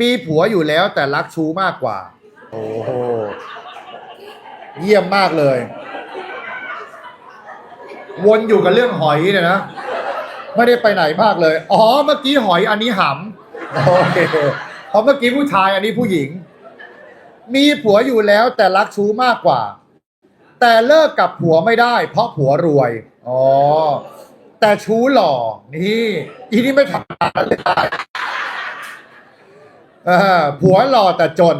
มีผัวอยู่แล้วแต่รักชู้มากกว่า โอ้โห เยี่ยมมากเลย วนอยู่กับเรื่องหอยเนี่ยนะ ไม่ได้ไปไหนมากเลย อ๋อ เมื่อกี้หอยอันนี้หำ โอเคเพราะเมื่อกี้ผู้ชายอันนี้ผู้หญิง มีผัวอยู่แล้วแต่รักชู้มากกว่า แต่เลิกกับผัวไม่ได้ เพราะผัวรวย อ๋อ แต่ชู้หล่อ นี่ อีนี่ไม่ทำงานเลยได้ ผัวหล่อแต่จน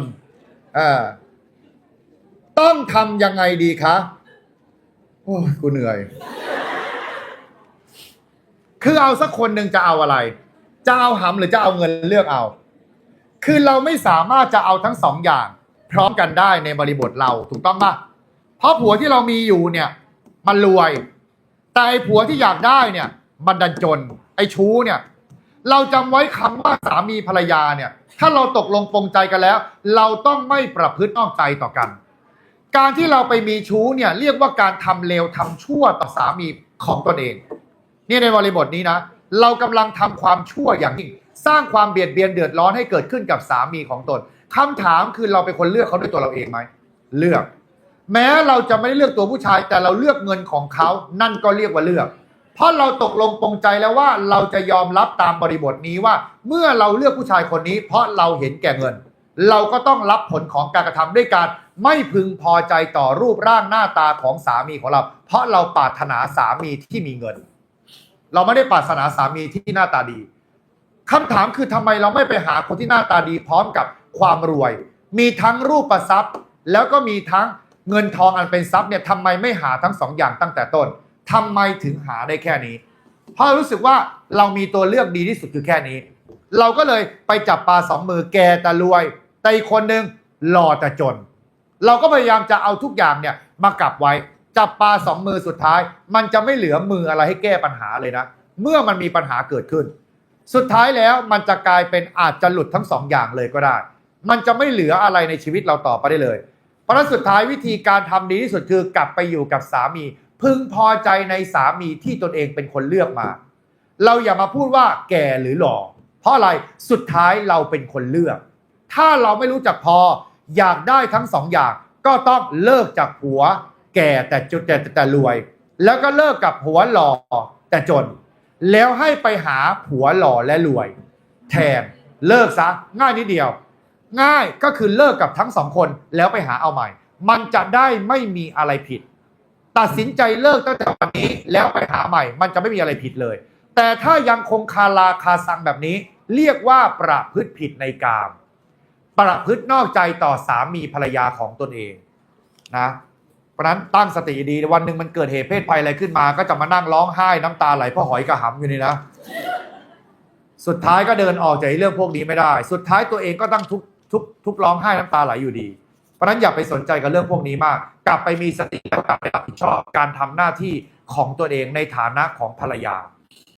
ต้องทำยังไงดีคะโอ้ยกูเหนื่อย คือเอาสักคนหนึ่งจะเอาอะไร จะเอาหำหรือจะเอาเงินเลือกเอา คือเราไม่สามารถจะเอาทั้งสองอย่าง พร้อมกันได้ในบริบทเราถูกต้องปะเพราะผัวที่เรามีอยู่เนี่ย มันรวย แต่ไอ้ผัวที่อยากได้เนี่ย มันดันจน ไอ้ชู้เนี่ย เราจำไว้คำว่าสามีภรรยาเนี่ย ถ้าเราตกลงปรงใจกันแล้ว เราต้องไม่ประพฤตินอกใจต่อกัน การที่เราไปมีชู้เนี่ยเรียกว่าการทำเลวทำชั่วต่อสามีของตนเอง นี่ในบริบทนี้นะ เรากำลังทำความชั่วอย่างยิ่ง สร้างความเบียดเบียนเดือดร้อนให้เกิดขึ้นกับสามีของตนคำถามคือเราเป็นคนเลือกเขาด้วยตัวเราเองไหมเลือก แม้เราจะไม่ได้เลือกตัวผู้ชาย แต่เราเลือกเงินของเขานั่นก็เรียกว่าเลือก เพราะเราตกลงปรงใจแล้วว่าเราจะยอมรับตามบริบทนี้ว่า เมื่อเราเลือกผู้ชายคนนี้ เพราะเราเห็นแก่เงิน เราก็ต้องรับผลของการกระทำด้วยการไม่พึงพอใจต่อรูปร่างหน้าตาของสามีของเรา เพราะเราปรารถนาสามีที่มีเงิน เราไม่ได้ปรารถนาสามีที่หน้าตาดีคำถามคือทำไมเราไม่ไปหาคนที่หน้าตาดี พร้อมกับความรวย มีทั้งรูปประทรัพย์ แล้วก็มีทั้งเงินทองอันเป็นทรัพย์เนี่ยทำไมไม่หาทั้งสองอย่างตั้งแต่ต้น ทำไมถึงหาได้แค่นี้ เพราะรู้สึกว่าเรามีตัวเลือกดีที่สุดคือแค่นี้ เราก็เลยไปจับปลาสองมือแกแต่รวย แต่อีกคนนึงหล่อแต่จน เราก็พยายามจะเอาทุกอย่างเนี่ยมากลับไว้ จับปลาสองมือสุดท้าย มันจะไม่เหลือมืออะไรให้แก้ปัญหาเลยนะ เมื่อมันมีปัญหาเกิดขึ้น สุดท้ายแล้วมันจะกลายเป็นอาจจะหลุดทั้งสองอย่างเลยก็ได้ มันจะไม่เหลืออะไรในชีวิตเราต่อไปได้เลย เพราะฉะนั้นสุดท้ายวิธีการทำดีที่สุดคือกลับไปอยู่กับสามี พึงพอใจในสามีที่ตนเองเป็นคนเลือกมา เราอย่ามาพูดว่าแก่หรือหล่อเพราะอะไรสุดท้ายเราเป็นคนเลือก ถ้าเราไม่รู้จักพออยากได้ทั้งสองอย่าง ก็ต้องเลิกจากผัว แก่แต่จุดแต่แต่แต่รวย แล้วก็เลิกกับผัวหล่อแต่จน แล้วให้ไปหาผัวหล่อและรวย แทนเลิกซะง่ายนิดเดียว ง่ายก็คือเลิกกับทั้งสองคนแล้วไปหาเอาใหม่ มันจะได้ไม่มีอะไรผิด ตัดสินใจเลิกตั้งแต่วันนี้แล้วไปหาใหม่ มันจะไม่มีอะไรผิดเลย แต่ถ้ายังคงคาราคาซังแบบนี้ เรียกว่าประพฤติผิดในกาม ประพฤตินอกใจต่อสามีภรรยาของตนเองนะเพราะนั้นตั้งสติดีวันหนึ่งมันเกิดเหตุเพศภัยอะไรขึ้นมา ก็จะมานั่งร้องไห้น้ำตาไหลเพราะหอยกระหำอยู่นี่นะสุดท้ายก็เดินออกจากเรื่องพวกนี้ไม่ได้ สุดท้ายตัวเองก็ต้องทุกทุกทุกร้องไห้น้ำตาไหลอยู่ดี ราะนั้นอย่าไปสนใจกับเรื่องพวกนี้มาก กลับไปมีสติแล้วกลับไปรับผิดชอบการทำหน้าที่ของตัวเองในฐานะของภรรยา